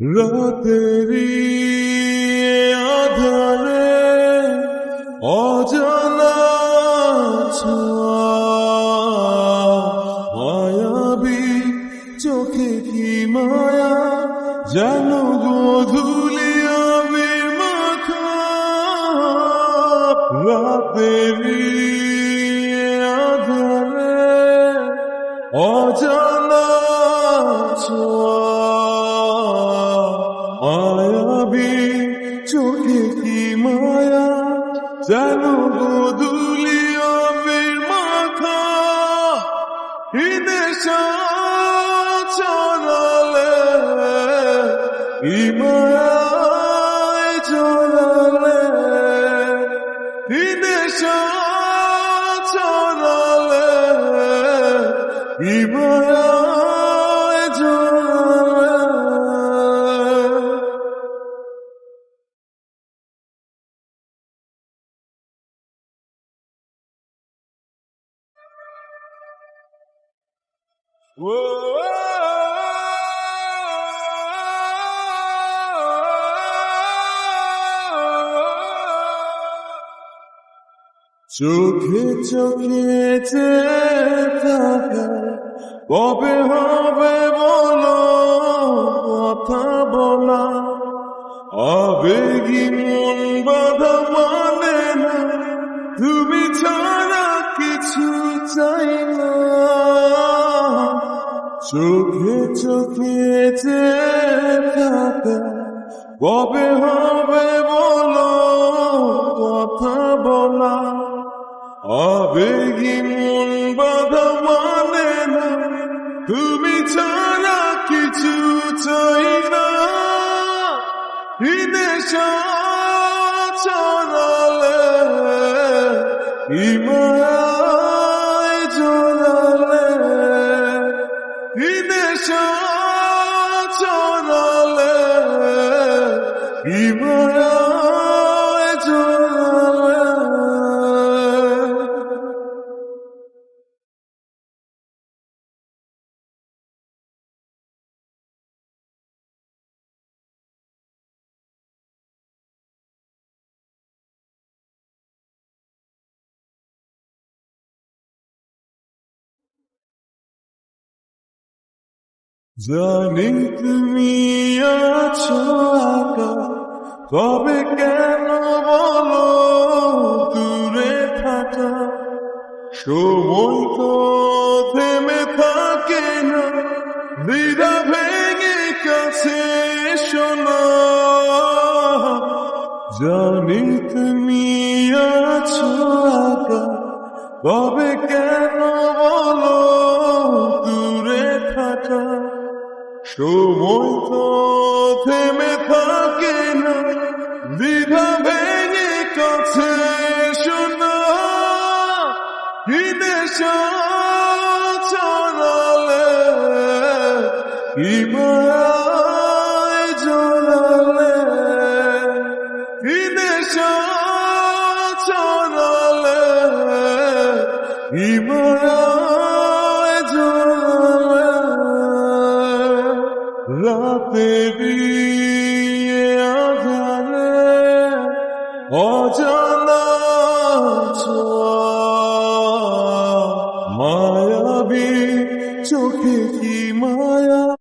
রাতেরি আধারে অজানা মায়াবী চোখে কি মায়া যেন গোধুলি আবির মাখা রাতেরি আধারে অজানা মায়াবী চোখে কি মায়া? যেন আবির মাখা হিদেশা চলালে ইমায় চলালে হিদেশা চলালে ইমায় চোখে চোখে যে কবে হবে বলো, কথা বলা। আবেগী মন বাধা মানে না, তুমি ছাড়া কিছু চাই না। চোখে চোখে যে থাকে কবে হবে বলো কথা বলা আবেগী মন বাধা মানে না তুমি ছাড়া কিছু চাই না বিদেশা চলালে ইমায় ইমায় চলালে জানি তুমি আছো একা তবে কেন বলো দূরে থাকা? সময় তো থেমে থাকে না। দ্বিধা ভেঙে কাছে শোনা। জানি তুমি আছো একা তবে কেন বলো দূরে থাকা? সময় তো থেমে বিদেশা চলালে বিদেশা চলালে ইমায় চলালে রাতে বিয়ে আধারে মায়াবী চোখে কি মায়া